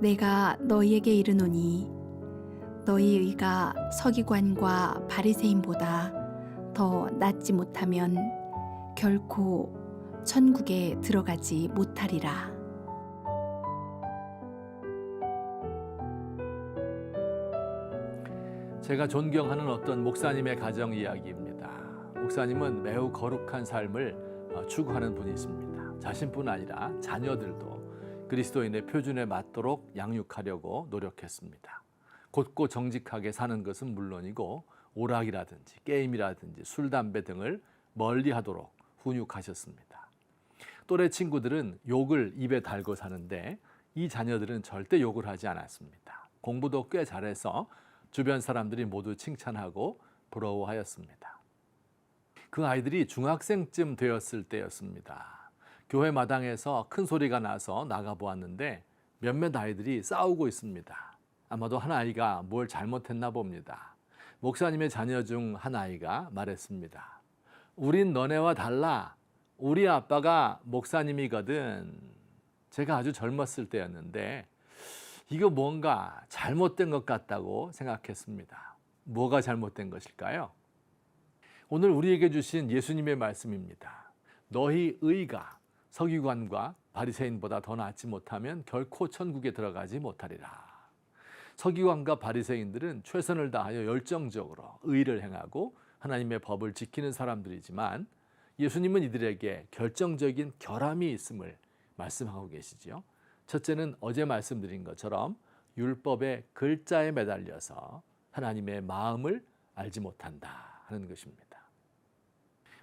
내가 너희에게 이르노니 너희 의가 서기관과 바리새인보다 더 낫지 못하면 결코 천국에 들어가지 못하리라. 제가 존경하는 어떤 목사님의 가정 이야기입니다. 목사님은 매우 거룩한 삶을 어, 추구하는 분이십니다. 자신뿐 아니라 자녀들도 그리스도인의 표준에 맞도록 양육하려고 노력했습니다. 곧고 정직하게 사는 것은 물론이고 오락이라든지 게임이라든지 술, 담배 등을 멀리 하도록 훈육하셨습니다. 또래 친구들은 욕을 입에 달고 사는데 이 자녀들은 절대 욕을 하지 않았습니다. 공부도 꽤 잘해서 주변 사람들이 모두 칭찬하고 부러워하였습니다. 그 아이들이 중학생쯤 되었을 때였습니다. 교회 마당에서 큰 소리가 나서 나가 보았는데 몇몇 아이들이 싸우고 있습니다. 아마도 한 아이가 뭘 잘못했나 봅니다. 목사님의 자녀 중 한 아이가 말했습니다. 우린 너네와 달라. 우리 아빠가 목사님이거든. 제가 아주 젊었을 때였는데 이거 뭔가 잘못된 것 같다고 생각했습니다. 뭐가 잘못된 것일까요? 오늘 우리에게 주신 예수님의 말씀입니다. 너희 의가 서기관과 바리새인보다 더 낫지 못하면 결코 천국에 들어가지 못하리라. 서기관과 바리새인들은 최선을 다하여 열정적으로 의를 행하고 하나님의 법을 지키는 사람들이지만 예수님은 이들에게 결정적인 결함이 있음을 말씀하고 계시지요. 첫째는 어제 말씀드린 것처럼 율법의 글자에 매달려서 하나님의 마음을 알지 못한다 하는 것입니다.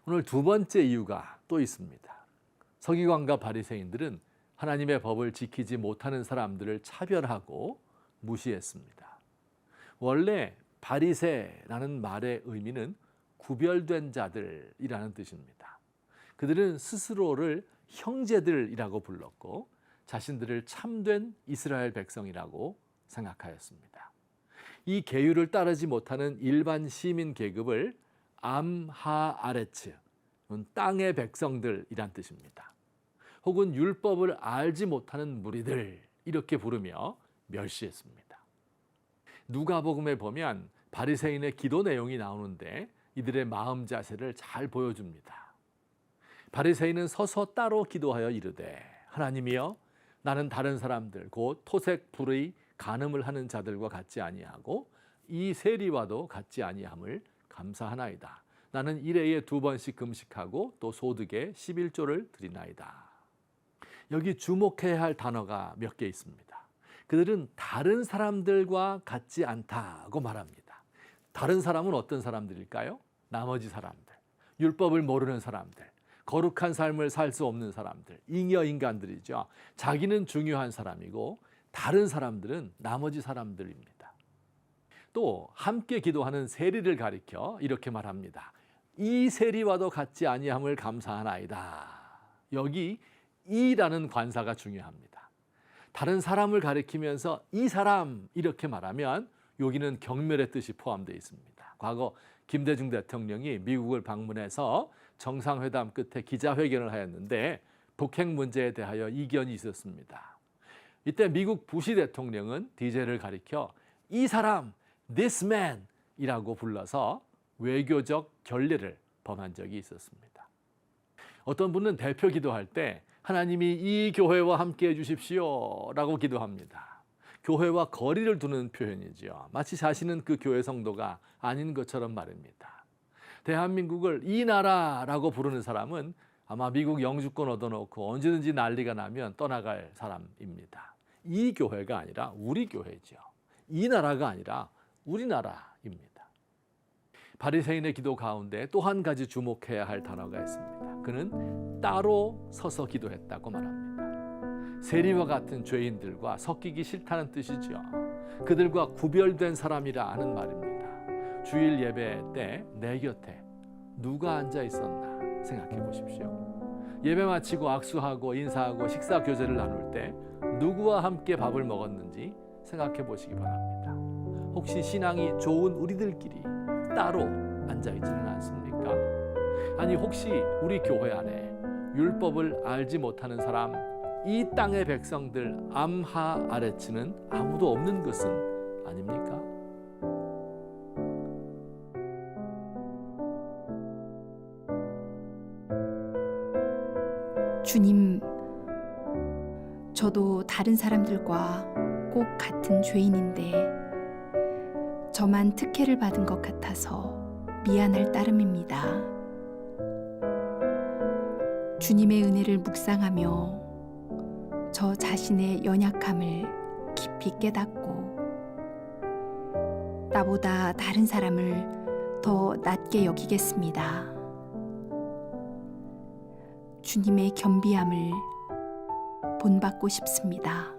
오늘 두 번째 이유가 또 있습니다. 서기관과 바리새인들은 하나님의 법을 지키지 못하는 사람들을 차별하고 무시했습니다. 원래 바리새라는 말의 의미는 구별된 자들이라는 뜻입니다. 그들은 스스로를 형제들이라고 불렀고 자신들을 참된 이스라엘 백성이라고 생각하였습니다. 이 계율을 따르지 못하는 일반 시민 계급을 암하아레츠, 땅의 백성들이란 뜻입니다. 혹은 율법을 알지 못하는 무리들 이렇게 부르며 멸시했습니다. 누가복음에 보면 바리새인의 기도 내용이 나오는데 이들의 마음 자세를 잘 보여줍니다. 바리새인은 서서 따로 기도하여 이르되 하나님이여 나는 다른 사람들 곧 토색 불의 간음을 하는 자들과 같지 아니하고 이 세리와도 같지 아니함을 감사하나이다. 나는 일회에 두 번씩 금식하고 또 소득에 11조를 드리나이다. 여기 주목해야 할 단어가 몇 개 있습니다. 그들은 다른 사람들과 같지 않다고 말합니다. 다른 사람은 어떤 사람들일까요? 나머지 사람들, 율법을 모르는 사람들, 거룩한 삶을 살 수 없는 사람들, 잉여 인간들이죠. 자기는 중요한 사람이고 다른 사람들은 나머지 사람들입니다. 또 함께 기도하는 세리를 가리켜 이렇게 말합니다. 이 세리와도 같지 아니함을 감사하나이다. 여기 이라는 관사가 중요합니다. 다른 사람을 가리키면서 이 사람 이렇게 말하면 여기는 경멸의 뜻이 포함되어 있습니다. 과거 김대중 대통령이 미국을 방문해서 정상회담 끝에 기자회견을 하였는데 북핵 문제에 대하여 이견이 있었습니다. 이때 미국 부시 대통령은 디젤을 가리켜 이 사람, this man 이라고 불러서 외교적 결례를 범한 적이 있었습니다. 어떤 분은 대표 기도할 때 하나님이 이 교회와 함께 해주십시오 라고 기도합니다. 교회와 거리를 두는 표현이지요. 마치 자신은 그 교회 성도가 아닌 것처럼 말입니다. 대한민국을 이 나라라고 부르는 사람은 아마 미국 영주권 얻어놓고 언제든지 난리가 나면 떠나갈 사람입니다. 이 교회가 아니라 우리 교회죠. 이 나라가 아니라 우리나라입니다. 바리새인의 기도 가운데 또 한 가지 주목해야 할 단어가 있습니다. 그는 따로 서서 기도했다고 말합니다. 세리와 같은 죄인들과 섞이기 싫다는 뜻이죠. 그들과 구별된 사람이라 하는 말입니다. 주일 예배 때 내 곁에 누가 앉아 있었나 생각해 보십시오. 예배 마치고 악수하고 인사하고 식사 교제를 나눌 때 누구와 함께 밥을 먹었는지 생각해 보시기 바랍니다. 혹시 신앙이 좋은 우리들끼리 따로 앉아 있지는 않습니까? 아니 혹시 우리 교회 안에 율법을 알지 못하는 사람 이 땅의 백성들 암하 아레츠는 아무도 없는 것은 아닙니까? 주님, 저도 다른 사람들과 꼭 같은 죄인인데 저만 특혜를 받은 것 같아서 미안할 따름입니다. 주님의 은혜를 묵상하며 저 자신의 연약함을 깊이 깨닫고 나보다 다른 사람을 더 낮게 여기겠습니다. 주님의 겸비함을 본받고 싶습니다.